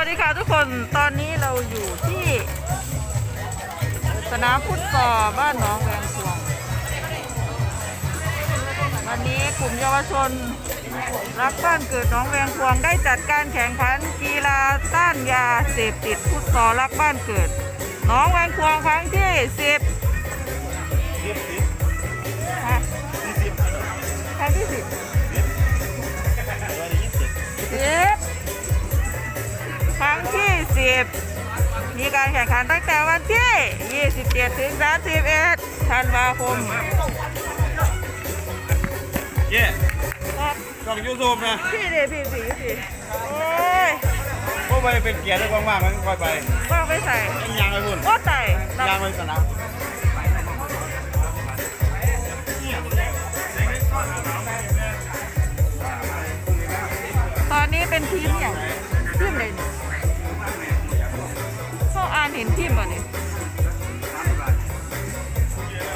สวัสดีค่ะทุกคนตอนนี้เราอยู่ที่ สนามฟุตซอลบ้านหนองแวงพวง วันนี้กลุ่มเยาวชน รักบ้านเกิดหนองแวงพวงได้จัดการแข่งขันกีฬาต้านยาเสพติดฟุตซอลรักบ้านเกิดหนองแวงพวงครั้งที่สิบครั้งที่สิบ 40 มีการแข่งขันตั้งแต่วันที่ 27 ถึง 31 ธันวาคมเย่ช่องยูซูมนะ พี่เดพี่สี่สี่โอ้ยพวไปเป็นเกียร์ได้ว่างๆมันค่อยไปว่างไปใส่ยางไปหุ่นก็ใส่ยางไปสนามตอนนี้เป็นทีมอย่างทีมเลนาอ่านเห็นทีมป่ะเนี่ย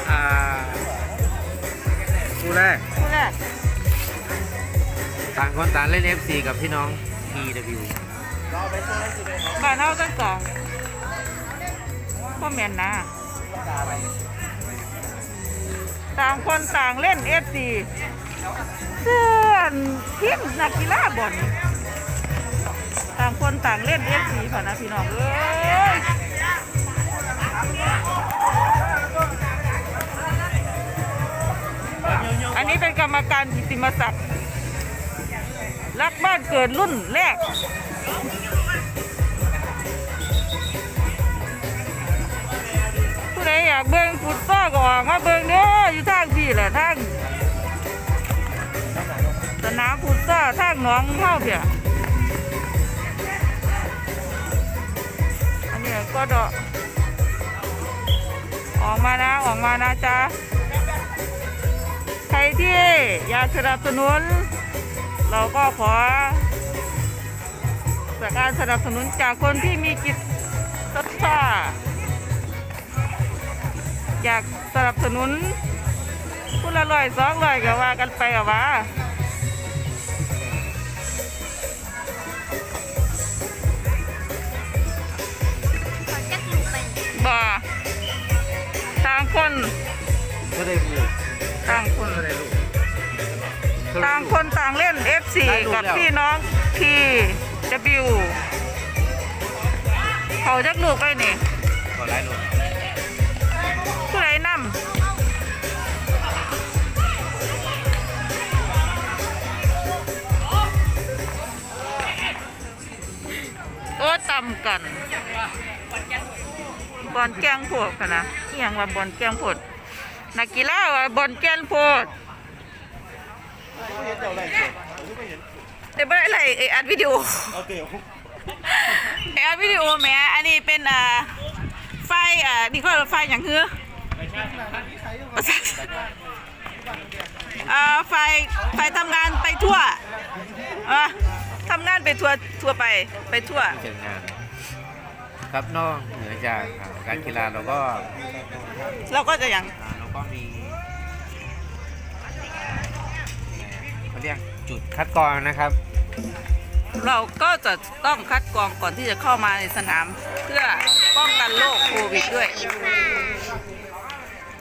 อ่าคู่แรกคู่แรกต่างคนต่างเล่น FC กับพี่น้อง PW บ้านเฮาตั้งสองพ่อแม่นนะต่างคนต่างเล่นเอฟซีเสื้อทีมนักกีฬาบอลต่างคนต่างเล่นเอฟซีผ่านนะพี่น้องเอ้ย รรมการกิติมศักดิ์รักบ้านเกิดรุ่นแรก ผู้ใดอยากเบิ่งฟุตซอลก็ออกมาเบิ่งเด้ออยู่ทางพี่แหละทางสนามฟุตซอลทางหนองเข้าเพียอันนี้ก็ดอกออกมานะออกมานะจ๊ะ ครที่อยากสนับสนุน เราก็ขอการสนับสนุนจากคนที่มีจิตศรัทธาอยากสนับสนุนผู้ละร้อยสองร้อยก็ว่ากันไปอะว่าบ่ต่างคนก็ได้ ต่างคนต่างเล่น F4 ได้ลูกกับแล้วพี่น้อง TW เขาจักลูกไปนี่ขอไล่ลูกผู้ใดนำโอ้ต่ำกันบอลแกงโพดค่ะนะอหย่างว่าบอลแกงโพดนักกีฬาว่าบอลแกงโพด แต่ไม่ได้อะไรไออัดวิดีโอเอาเตี๋ยวไออัดวิดีโอแหมอันนี้เป็นอ่าไฟอ่านี่ก็ไฟอย่างเฮืออ่าไฟไฟทำงานไปทั่วอะทำงานไปทั่วทั่วไปไปทั่วเสร็จงานครับนอกเหนือจากอ่าการกีฬาเราก็ เราก็จะอย่างอ่าเราก็มี เรียกจุดคัดกรองนะครับ เราก็จะต้องคัดกรองก่อนที่จะเข้ามาในสนาม เพื่อป้องกันโรคโควิดด้วย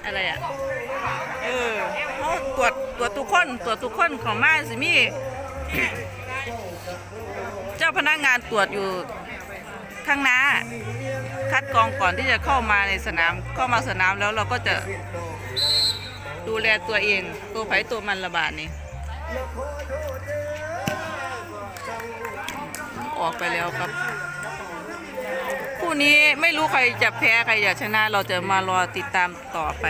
อะไรอะเออเขาตรวจตรวจทุกคนตรวจทุกคนของมาสิมีเจ้าพนักงานตรวจอยู่ข้างหน้า คัดกรองก่อนที่จะเข้ามาในสนามเข้ามาสนามแล้วเราก็จะดูแลตัวเอง ตัวไผตัวมันระบาดนี่ ออกไปแล้วครับคู่นี้ไม่รู้ใครจะแพ้ใครจะชนะเราจะมารอติดตามต่อไป